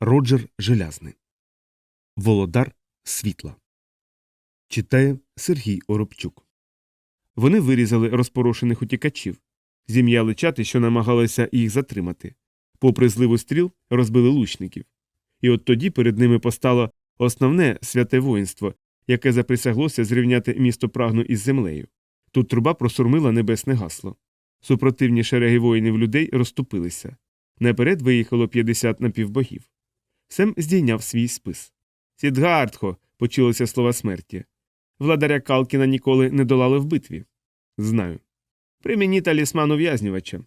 Роджер Желязний. Володар світла. Читає Сергій Оробчук. Вони вирізали розпорошених утікачів, зім'яли чати, що намагалися їх затримати. Попри зливу стріл, розбили лучників. І от тоді перед ними постало основне святе воїнство, яке заприсяглося зрівняти місто прагну із землею. Тут труба просурмила небесне гасло. Супротивні шереги воїнів людей розступилися. Наперед виїхало 50 напівбогів. Сем здійняв свій спис. Сідгардхо, почулися слова смерті. Владаря Калкіна ніколи не долали в битві. Знаю. При мені талісман ув'язнювача.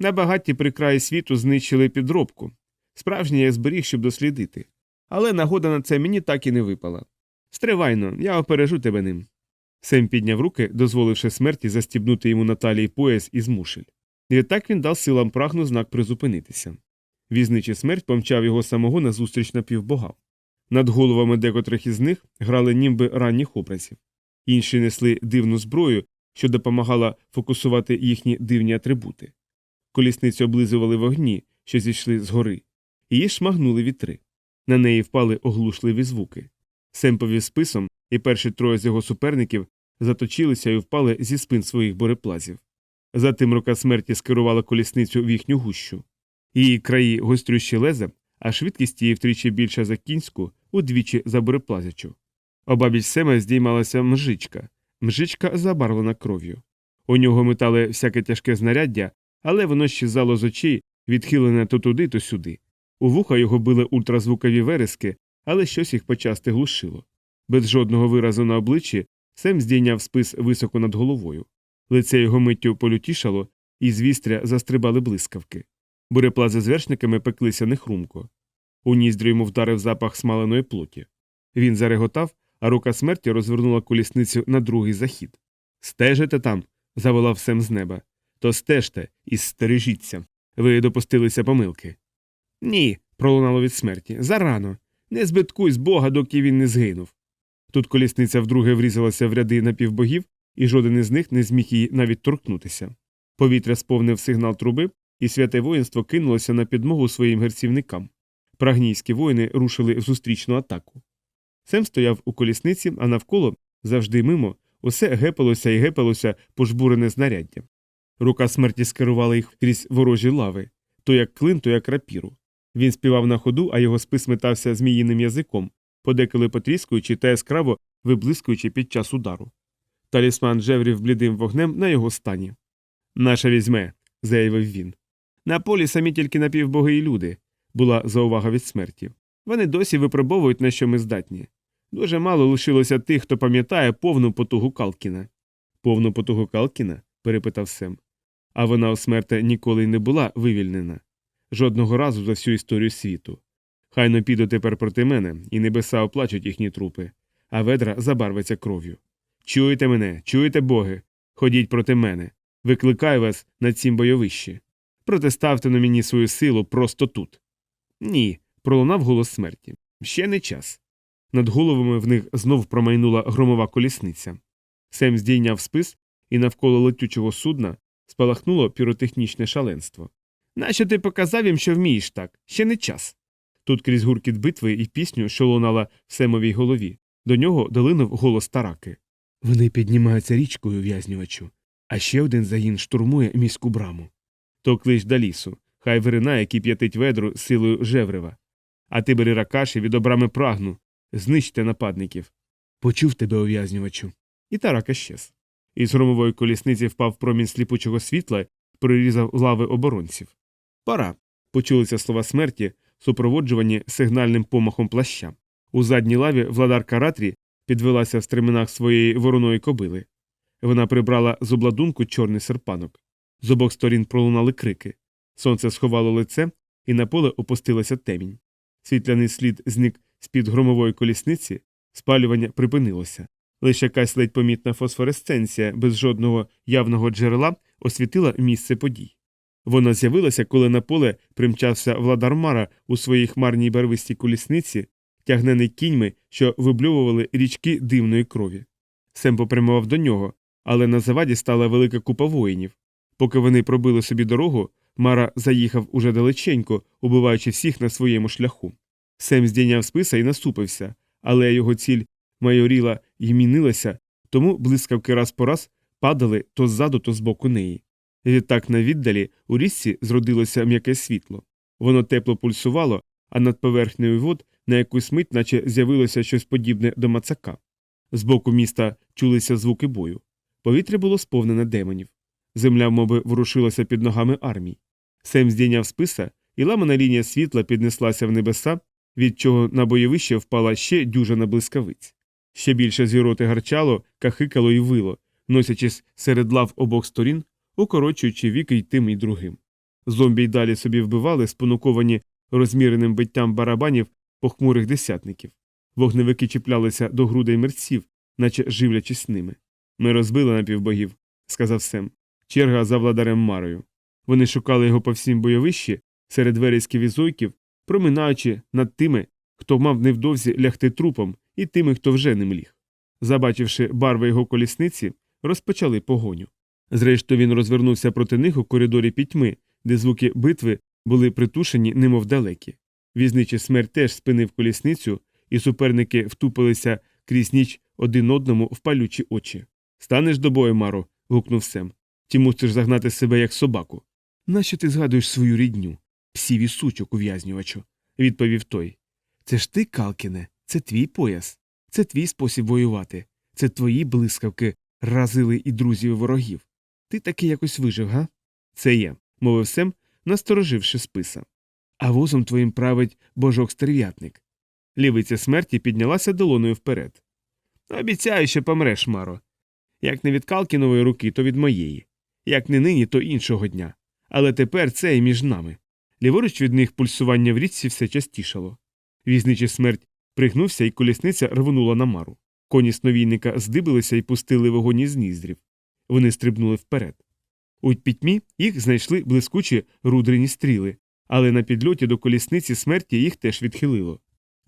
На при краї світу знищили підробку. Справжній я зберіг, щоб дослідити. Але нагода на це мені так і не випала. Стривайно, я опережу тебе ним. Сем підняв руки, дозволивши смерті застібнути йому на талії пояс із мушель. Відтак він дав силам прагну знак призупинитися. Візничий смерть помчав його самого назустріч напівбогам. Над головами декотрих із них грали німби ранніх образів. Інші несли дивну зброю, що допомагала фокусувати їхні дивні атрибути. Колісниці облизували вогні, що зійшли згори. Її шмагнули вітри. На неї впали оглушливі звуки. Сем повів списом, і перші троє з його суперників заточилися і впали зі спин своїх бореплазів. Затим рука смерті скерувала колісницю в їхню гущу. Її краї гострющі леза, а швидкість її втричі більша за кінську, удвічі за буреплазячу. Обабіч Сема здіймалася мжичка, мжичка забарвлена кров'ю. У нього метали всяке тяжке знаряддя, але воно щезало з очей, відхилене то туди, то сюди. У вуха його били ультразвукові верески, але щось їх почасти глушило. Без жодного виразу на обличчі Сем здійняв спис високо над головою. Лице його миттю полютішало, і з вістря застрибали блискавки. Буреплази з вершниками пеклися нехрумко. У ніздрю йому вдарив запах смаленої плоті. Він зареготав, а рука смерті розвернула колісницю на другий захід. Стежите там. заволав Сем з неба. То стежте і стережіться. Ви допустилися помилки. Ні, пролунало від смерті. Зарано. Не збиткуй з бога, доки він не згинув. Тут колісниця вдруге врізалася в ряди напівбогів, і жоден із них не зміг її навіть торкнутися. Повітря сповнив сигнал труби, і святе воїнство кинулося на підмогу своїм герцівникам. Прагнійські воїни рушили в зустрічну атаку. Сем стояв у колісниці, а навколо, завжди мимо, усе гепалося і гепалося пожбурене знаряддя. Рука смерті скерувала їх крізь ворожі лави то як клин, то як рапіру. Він співав на ходу, а його спис метався зміїним язиком, подеколи потріскуючи та яскраво виблискуючи під час удару. Талісман жеврів блідим вогнем на його стані. Наша візьме, заявив він. На полі самі тільки напівбоги і люди, була заувага від смерті. Вони досі випробовують, на що ми здатні. Дуже мало лишилося тих, хто пам'ятає повну потугу Калкіна. Повну потугу Калкіна? перепитав Сем. А вона у смерти ніколи й не була вивільнена. Жодного разу за всю історію світу. Хайно піду тепер проти мене, і небеса оплачуть їхні трупи, а ведра забарвиться кров'ю. Чуєте мене, чуєте боги? Ходіть проти мене. Викликаю вас на цім бойовищі. Протиставте на мені свою силу просто тут. Ні, пролунав голос смерті. Ще не час. Над головами в них знов промайнула громова колісниця. Сем здійняв спис, і навколо летючого судна спалахнуло піротехнічне шаленство. Нащо ти показав їм, що вмієш так? Ще не час. Тут крізь гуркіт битви і пісню, що лунала в Семовій голові, до нього долинув голос тараки. Вони піднімаються річкою в'язнювачу, а ще один загін штурмує міську браму. То клич до лісу, хай виринає кип'ятить ведру силою жеврева. А ти бери ракаші від обрами прагну, знищте нападників. Почув тебе, ув'язнювачу. І тарака щез. Із громової колісниці впав промінь сліпучого світла прорізав лави оборонців. Пора. Почулися слова смерті, супроводжувані сигнальним помахом плаща. У задній лаві владарка Ратрі підвелася в стременах своєї вороної кобили. Вона прибрала з обладунку чорний серпанок. З обох сторін пролунали крики. Сонце сховало лице, і на поле опустилася темінь. Світляний слід зник з під громової колісниці, спалювання припинилося. Лише якась ледь помітна фосфоресценція без жодного явного джерела освітила місце подій. Вона з'явилася, коли на поле примчався владар Мара у своїй хмарній барвистій колісниці, тягнений кіньми, що виблювували річки дивної крові. Сем попрямував до нього, але на заваді стала велика купа воїнів. Поки вони пробили собі дорогу, Мара заїхав уже далеченько, убиваючи всіх на своєму шляху. Сем здійняв списа і насупився, але його ціль майоріла й мінилася, тому блискавки раз по раз падали то ззаду, то збоку неї. Відтак на віддалі у річці зродилося м'яке світло. Воно тепло пульсувало, а над поверхнею вод на якусь мить, наче з'явилося щось подібне до мацака. Збоку міста чулися звуки бою. Повітря було сповнене демонів. Земля, мовби, ворушилася під ногами армій. Сем здійняв списа, і ламана лінія світла піднеслася в небеса, від чого на бойовище впала ще дюжина блискавиць. Ще більше звіроти гарчало, кахикало і вило, носячись серед лав обох сторін, укорочуючи віки й тим і другим. Зомбі й далі собі вбивали, спонуковані розміреним биттям барабанів похмурих десятників. Вогневики чіплялися до грудей мерців, наче живлячись ними. Ми розбили напівбогів, сказав Сем. Черга за владарем Марою. Вони шукали його по всім бойовищі, серед вересків і зойків, проминаючи над тими, хто мав невдовзі лягти трупом, і тими, хто вже ним ліг. Забачивши барви його колісниці, розпочали погоню. Зрештою, він розвернувся проти них у коридорі пітьми, де звуки битви були притушені, немов далекі. Візничий смерть теж спинив колісницю, і суперники втупилися крізь ніч один одному в палючі очі. Станеш до бою, Маро. гукнув Сем. Чи мусиш загнати себе як собаку? Нащо ти згадуєш свою рідню? Псів і сучок, ув'язнювачу, відповів той. Це ж ти, Калкіне, це твій пояс, це твій спосіб воювати, це твої блискавки разили і друзів і ворогів. Ти таки якось вижив, га? Це я, мовив Сем, настороживши списа. А возом твоїм править божок стерв'ятник. Лівиця смерті піднялася долоною вперед. Обіцяю, що помреш, Маро. Як не від Калкінової руки, то від моєї. Як не нині, то іншого дня. Але тепер це і між нами. Ліворуч від них пульсування в річці все частішало. Візничий смерть пригнувся, і колісниця рвонула на мару. Коні сновійника здибилися і пустили вогонь із ніздрів. Вони стрибнули вперед. У пітьмі їх знайшли блискучі рудрині стріли, але на підльоті до колісниці смерті їх теж відхилило.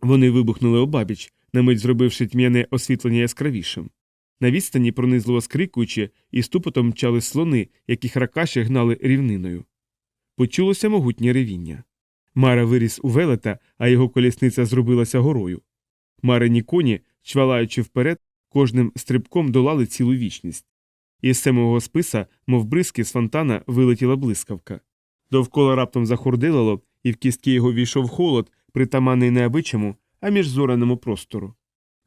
Вони вибухнули обабіч, на мить зробивши тьмяне освітлення яскравішим. На відстані, пронизливо скрикуючи, і ступотом мчали слони, яких ракаші гнали рівниною. Почулося могутнє ревіння. Мара виріс у велета, а його колісниця зробилася горою. Марині коні, чвалаючи вперед, кожним стрибком долали цілу вічність. Із самого списа, мов бризки з фонтана, вилетіла блискавка. Довкола раптом захурдилало, і в кістки його війшов холод, притаманний не абичому, а міжзораному простору.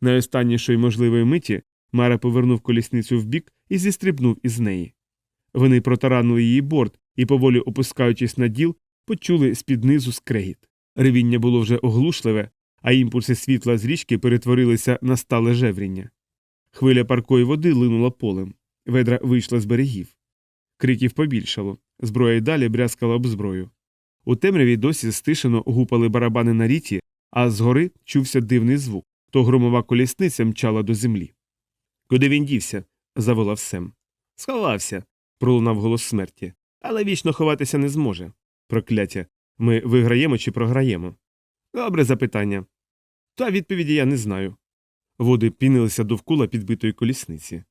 Найостаннішої можливої миті Мара повернув колісницю вбік і зістрибнув із неї. Вони протаранули її борт і, поволі опускаючись на діл, почули з-під низу скрегіт. Ревіння було вже оглушливе, а імпульси світла з річки перетворилися на стале жевріння. Хвиля паркої води линула полем. Ведра вийшла з берегів. Криків побільшало, зброя й далі брязкала об зброю. У темряві досі стишено гупали барабани на ріті, а згори чувся дивний звук то громова колісниця мчала до землі. Куди він дівся? заволав Сем. Сховався, пролунав голос смерті. Але вічно ховатися не зможе. Прокляття. Ми виграємо чи програємо? Добре запитання. Та відповіді я не знаю. Води пінилися довкола підбитої колісниці.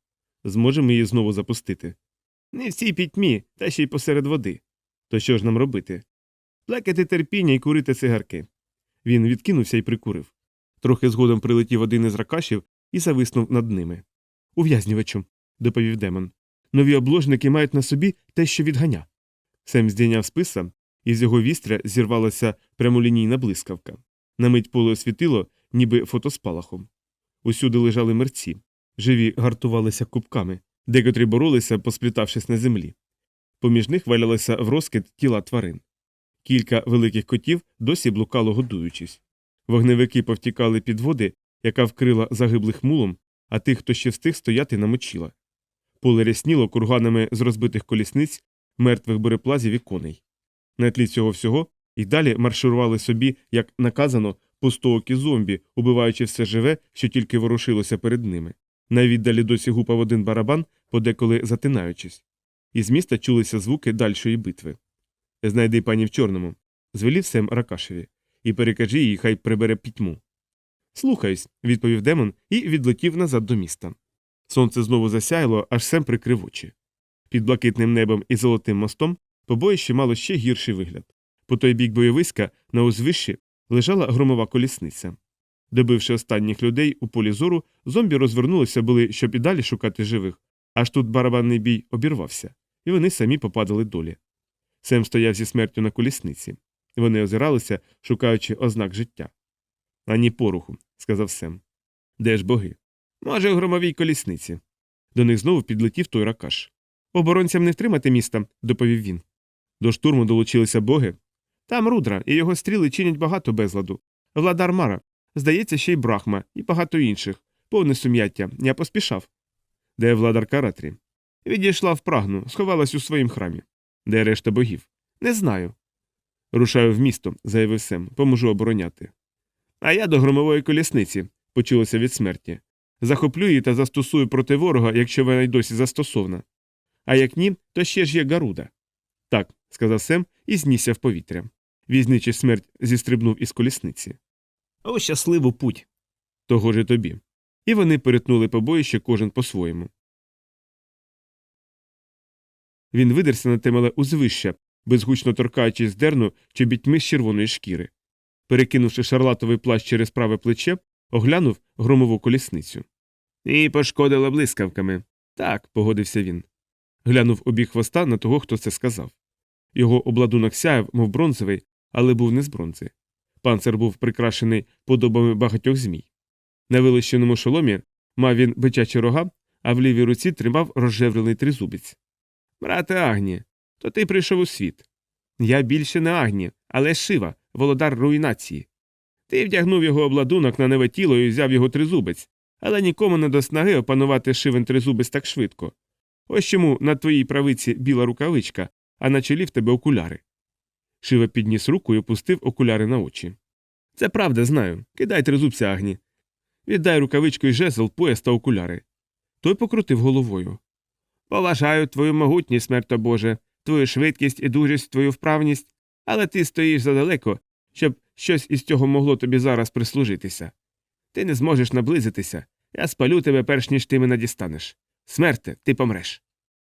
Зможемо її знову запустити. Не в цій пітьмі, та ще й посеред води. То що ж нам робити? Плекати терпіння і курити цигарки. Він відкинувся і прикурив. Трохи згодом прилетів один із ракашів і зависнув над ними. Ув'язнювачу, доповів демон. Нові обложники мають на собі те, що відганя. Сем здійняв списа, і з його вістря зірвалася прямолінійна блискавка. На мить поле освітило, ніби фотоспалахом. Усюди лежали мерці, живі гартувалися кубками, декотрі боролися, посплітавшись на землі. Поміж них валялися в розкид тіла тварин. Кілька великих котів досі блукало годуючись. Вогневики повтікали під води, яка вкрила загиблих мулом, а тих, хто ще встиг стояти, намочила. Поле рясніло курганами з розбитих колісниць, мертвих береплазів і коней. На тлі цього всього і далі марширували собі, як наказано, пустоокі зомбі, убиваючи все живе, що тільки ворушилося перед ними. Навіддалі досі гупав один барабан, подеколи затинаючись. Із міста чулися звуки дальшої битви. Знайди пані в чорному, звелів Сем Ракашеві, і перекажи їй, хай прибере пітьму. Слухаюсь, відповів демон і відлетів назад до міста. Сонце знову засяяло, аж Сем прикрив очі. Під блакитним небом і золотим мостом побоїще мало ще гірший вигляд. По той бік бойовиська на узвищі лежала громова колісниця. Добивши останніх людей у полі зору, зомбі розвернулися були, щоб і далі шукати живих, аж тут барабанний бій обірвався, і вони самі попадали долі. Сем стояв зі смертю на колісниці. Вони озиралися, шукаючи ознак життя. Ані поруху, сказав Сем. Де ж боги? Може, у громовій колісниці. До них знову підлетів той ракаш. Оборонцям не втримати міста, доповів він. До штурму долучилися боги. Там рудра, і його стріли чинять багато безладу. Владар Мара, здається, ще й Брахма, і багато інших. Повне сум'яття. Я поспішав. Де владар Каратрі? Відійшла в прагну, сховалась у своїм храмі. Де решта богів? Не знаю. Рушаю в місто, заявив Сем, поможу обороняти. А я до громової колісниці, почулося від смерті. Захоплю її та застосую проти ворога, якщо вона й досі застосована. А як ні, то ще ж є Гаруда. Так, сказав Сем і знісся в повітря. Візничий смерть зістрибнув із колісниці. О, щасливу путь. Того ж і тобі. І вони перетнули побоїще кожен по-своєму. Він видерся на темеле узвища, безгучно торкаючись дерну чобітьми з червоної шкіри. Перекинувши шарлатовий плащ через праве плече, оглянув громову колісницю. І пошкодила блискавками. Так, погодився він. Глянув у бік хвоста на того, хто це сказав. Його обладунок сяяв, мов бронзовий, але був не з бронзи. Панцир був прикрашений подобами багатьох змій. На вилищеному шоломі мав він бичачі рога, а в лівій руці тримав розжеврений тризубець. Брате Агні, то ти прийшов у світ. Я більше не Агні, але Шива, володар руйнації. Ти вдягнув його обладунок на неве тіло і взяв його тризубець, але нікому не до снаги опанувати шивен тризубець так швидко. Ось чому на твоїй правиці біла рукавичка, а на чолі в тебе окуляри. Шива підніс руку і опустив окуляри на очі. Це правда, знаю. Кидай тризубця Агні. Віддай рукавичку і жезл, пояс та окуляри. Той покрутив головою. Поважаю твою могутність, смерто Боже, твою швидкість і дужість, твою вправність, але ти стоїш задалеко, щоб щось із цього могло тобі зараз прислужитися. Ти не зможеш наблизитися, я спалю тебе, перш ніж ти мене дістанеш. Смерте, ти помреш.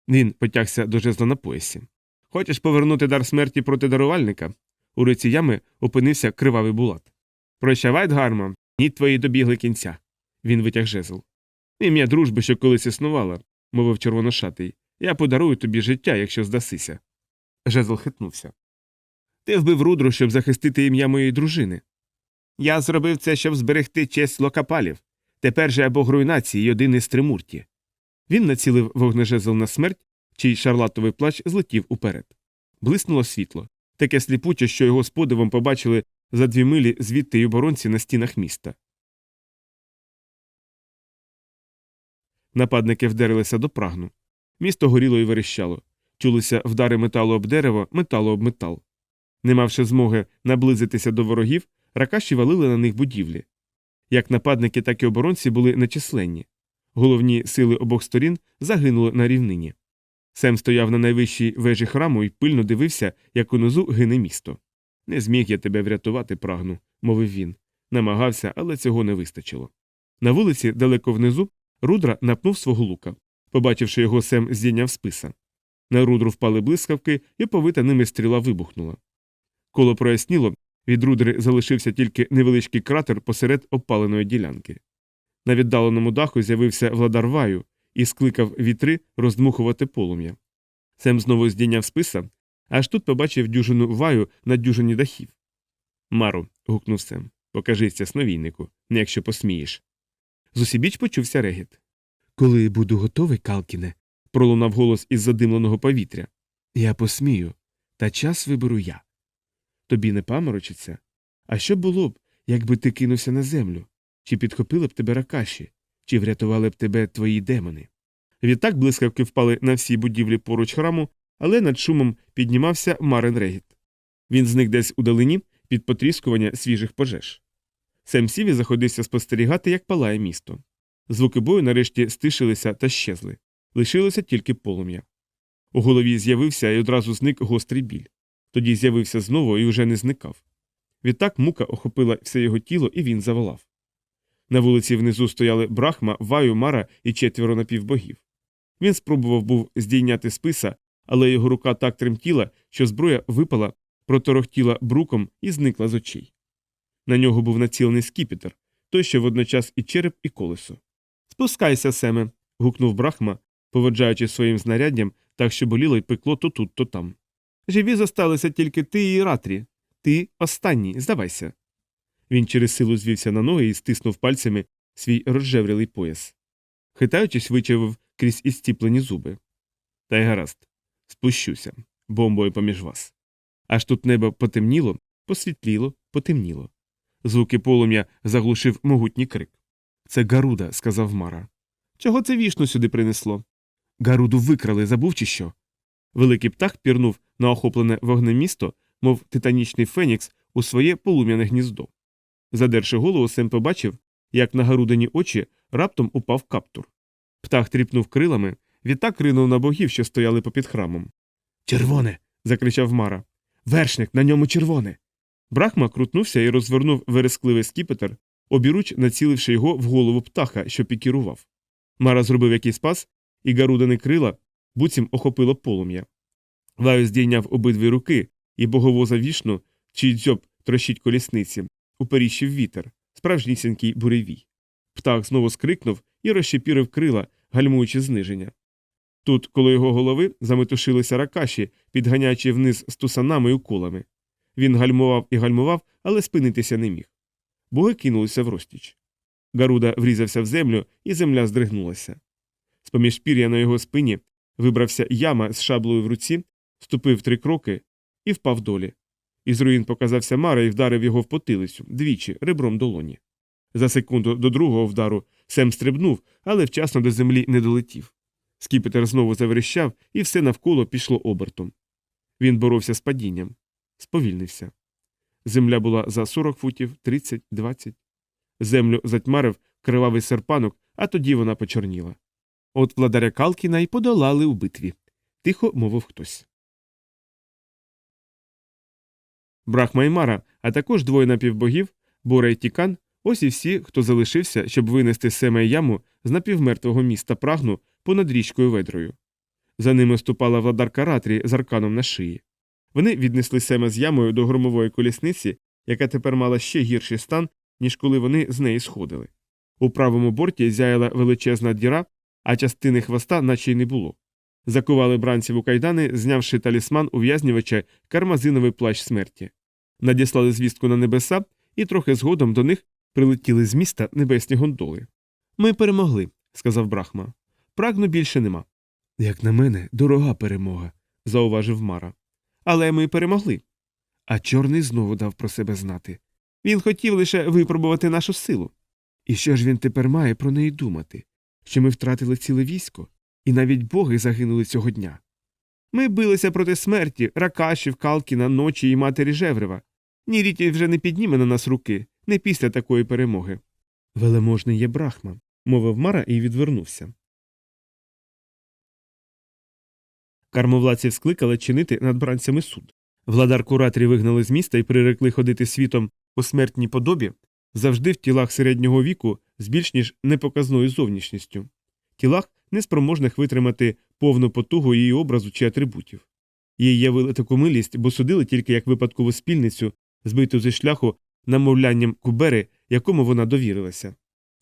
Він потягся до жезла на поясі. Хочеш повернути дар смерті проти дарувальника? У руці ями опинився кривавий булат. Прощавай, Дгармо, ні твої добігли кінця. Він витяг жезл. Ім'я дружби, що колись існувала, мовив червоношатий. Я подарую тобі життя, якщо здасися. Жезл хитнувся. Ти вбив рудру, щоб захистити ім'я моєї дружини. Я зробив це, щоб зберегти честь локапалів. Тепер же я бог руйнації й один із тримурті. Він націлив вогнежезл на смерть, чий шарлатовий плащ злетів уперед. Блиснуло світло, таке сліпуче, що його з подивом побачили за дві милі звідти й оборонці на стінах міста. Нападники вдарилися до прагну. Місто горіло і верещало. Чулися вдари металу об дерево, металу об метал. Не мавши змоги наблизитися до ворогів, ракаші валили на них будівлі. Як нападники, так і оборонці були нечисленні. Головні сили обох сторін загинули на рівнині. Сем стояв на найвищій вежі храму і пильно дивився, як унизу гине місто. Не зміг я тебе врятувати, прагну, мовив він. Намагався, але цього не вистачило. На вулиці, далеко внизу, Рудра напнув свого лука. Побачивши його, Сем здійняв списа. На рудру впали блискавки, і повита ними стріла вибухнула. Коло проясніло, від рудри залишився тільки невеличкий кратер посеред опаленої ділянки. На віддаленому даху з'явився владар ваю і скликав вітри роздмухувати полум'я. Сем знову здійняв списа, аж тут побачив дюжину ваю на дюжині дахів. Мару. гукнув Сем. Покажися, сновійнику, не якщо посмієш. Зусібіч почувся регіт. Коли буду готовий, Калкіне, пролунав голос із задимленого повітря. Я посмію, та час виберу я. Тобі не паморочиться? А що було б, якби ти кинувся на землю? Чи підхопили б тебе ракаші, чи врятували б тебе твої демони? Відтак блискавки впали на всі будівлі поруч храму, але над шумом піднімався марен регіт. Він зник десь у далині під потріскування свіжих пожеж. Сем Сіві заходився спостерігати, як палає місто. Звуки бою нарешті стишилися та щезли. Лишилося тільки полум'я. У голові з'явився і одразу зник гострий біль. Тоді з'явився знову і уже не зникав. Відтак мука охопила все його тіло, і він заволав. На вулиці внизу стояли Брахма, Ваю, Мара і четверо напівбогів. Він спробував був здійняти списа, але його рука так тремтіла, що зброя випала, проторохтіла бруком і зникла з очей. На нього був націлений скіпетр, той, що водночас і череп, і колесо. Спускайся, Семе. гукнув Брахма, поводжаючи своїм знаряддям так, що боліло й пекло то тут, то там. Живі зосталися тільки ти і ратрі. Ти останній, здавайся. Він через силу звівся на ноги і стиснув пальцями свій розжеврілий пояс. Хитаючись, вичавив крізь істіплені зуби. Та й гаразд, спущуся, бомбою поміж вас. Аж тут небо потемніло, посвітліло, потемніло. Звуки полум'я заглушив могутній крик. Це Гаруда, сказав Мара. Чого це вішну сюди принесло? Гаруду викрали, забув чи що? Великий птах пірнув на охоплене вогнем місто, мов титанічний фенікс у своє полум'яне гніздо. Задерши голову, Сем побачив, як на гарудені очі раптом упав каптур. Птах тріпнув крилами, відтак ринув на богів, що стояли попід храмом. Червоне. закричав Мара. Вершник, на ньому червоне. Брахма крутнувся і розвернув верескливий скіпетр, обіруч націливши його в голову птаха, що пікірував. Мара зробив якийсь пас, і гарудини крила буцім охопило полум'я. Лаю здійняв обидві руки, і боговоза вішну, чий дзьоб трощить колісниці, уперіщив вітер, справжнісінький буревій. Птах знову скрикнув і розщепірив крила, гальмуючи зниження. Тут, коло його голови, заметушилися ракаші, підганяючи вниз з тусанами й уколами. Він гальмував і гальмував, але спинитися не міг. Боги кинулися в розтіч. Гаруда врізався в землю, і земля здригнулася. З поміж пір'я на його спині вибрався яма з шаблею в руці, ступив три кроки і впав долі. Із руїн показався Мара і вдарив його в потилицю двічі ребром долоні. За секунду до другого вдару Сем стрибнув, але вчасно до землі не долетів. Скіпетр знову заверещав, і все навколо пішло обертом. Він боровся з падінням, сповільнився. Земля була за 40 футів, 30, 20. Землю затьмарив кривавий серпанок, а тоді вона почорніла. От владаря Калкіна й подолали у битві, тихо мовив хтось. Брахма і Мара, а також двоє напівбогів, Бора і Тікан, ось і всі, хто залишився, щоб винести семе яму з напівмертвого міста прагну понад річкою ведрою. За ними ступала владарка Ратрі з арканом на шиї. Вони віднесли семе з ямою до громової колісниці, яка тепер мала ще гірший стан, ніж коли вони з неї сходили. У правому борті зяяла величезна діра, а частини хвоста наче й не було. Закували бранців у кайдани, знявши талісман ув'язнювача кармазиновий плащ смерті. Надіслали звістку на небеса, і трохи згодом до них прилетіли з міста небесні гондоли. Ми перемогли, сказав Брахма. Прагну більше нема. Як на мене, дорога перемога, зауважив Мара. Але ми перемогли. А чорний знову дав про себе знати. Він хотів лише випробувати нашу силу. І що ж він тепер має про неї думати? Що ми втратили ціле військо, і навіть боги загинули цього дня. Ми билися проти смерті, ракашів, Калкіна, ночі і матері Жеврева. Ніріті вже не підніме на нас руки, не після такої перемоги. Велеможний є брахма, мовив Мара і відвернувся. Кармовладців скликали чинити над бранцями суд. Владар кураторі вигнали з міста і прирекли ходити світом у смертній подобі, завжди в тілах середнього віку з більш ніж непоказною зовнішністю, тілах, неспроможних витримати повну потугу її образу чи атрибутів. Їй явили таку милість, бо судили тільки як випадкову спільницю, збиту зі шляху намовлянням кубери, якому вона довірилася.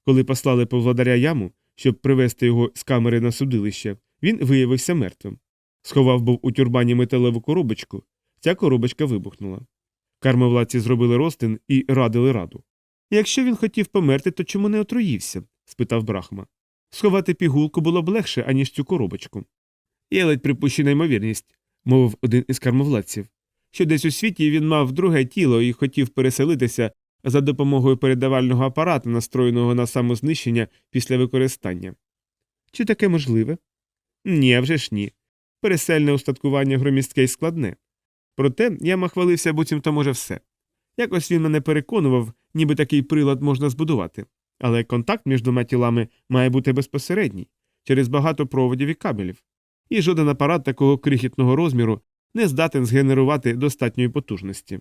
Коли послали по владаря яму, щоб привезти його з камери на судилище, він виявився мертвим. Сховав був у тюрбані металеву коробочку, ця коробочка вибухнула. Кармовладці зробили розтин і радили раду. Якщо він хотів померти, то чому не отруївся? спитав Брахма. Сховати пігулку було б легше, аніж цю коробочку. Є ледь припущена ймовірність, мовив один із кармовладців, що десь у світі він мав друге тіло і хотів переселитися за допомогою передавального апарату, настроєного на самознищення після використання. Чи таке можливе? Ні, а вже ж ні. Пересельне устаткування громістке і складне. Проте я хвалився, буцімто може все. Якось він мене переконував, ніби такий прилад можна збудувати. Але контакт між двома тілами має бути безпосередній, через багато проводів і кабелів. І жоден апарат такого крихітного розміру не здатен згенерувати достатньої потужності.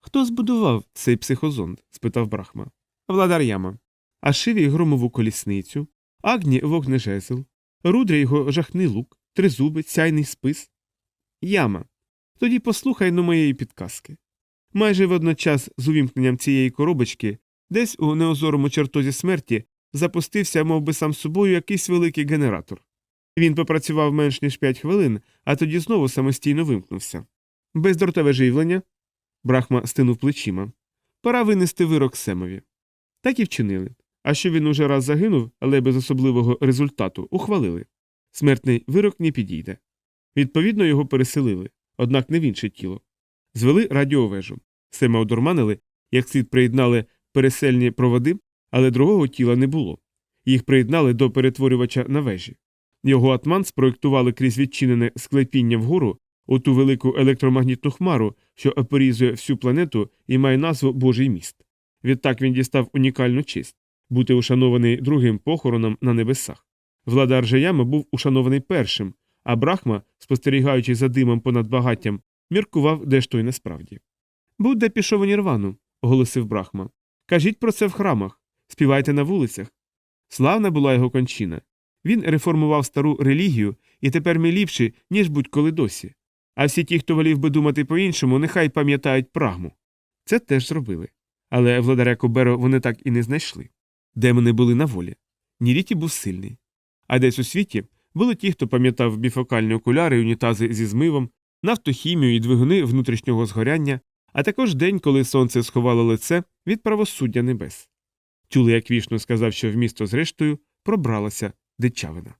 Хто збудував цей психозонд? спитав Брахма. Владар Яма. А шиві громову колісницю, агні вогнежезл, рудря його жахний лук, тризубець, сяйний спис. Яма. Тоді послухай ну моєї підказки. Майже водночас з увімкненням цієї коробочки, десь у неозорому чертозі смерті запустився мов би, сам собою якийсь великий генератор. Він попрацював менш ніж 5 хвилин, а тоді знову самостійно вимкнувся. Бездротове живлення. Брахма стинув плечима. Пора винести вирок Семові. Так і вчинили. А що він уже раз загинув, але без особливого результату, ухвалили. Смертний вирок не підійде. Відповідно, його переселили, однак не в інше тіло. Звели радіовежу. Сема одурманили, як слід приєднали пересельні проводи, але другого тіла не було. Їх приєднали до перетворювача на вежі. Його атман спроєктували крізь відчинене склепіння вгору у ту велику електромагнітну хмару, що оперізує всю планету і має назву Божий міст. Відтак він дістав унікальну честь бути ушанований другим похороном на небесах. Владар Жаяма був ушанований першим, а Брахма, спостерігаючи за димом понад багаттям, міркував, де ж той насправді. Будде пішов у Нірвану, оголосив Брахма. Кажіть про це в храмах, співайте на вулицях. Славна була його кончина. Він реформував стару релігію і тепер ми ліпші, ніж будь-коли досі. А всі ті, хто волів би думати по-іншому, нехай пам'ятають прагму. Це теж зробили. Але владаря Коберо вони так і не знайшли. Демони були на волі. Ніріті був сильний. А десь у світі були ті, хто пам'ятав біфокальні окуляри, унітази зі змивом, нафтохімію і двигуни внутрішнього згоряння, а також день, коли сонце сховало лице від правосуддя небес. Тюле як вішно сказав, що в місто зрештою пробралася дичавина.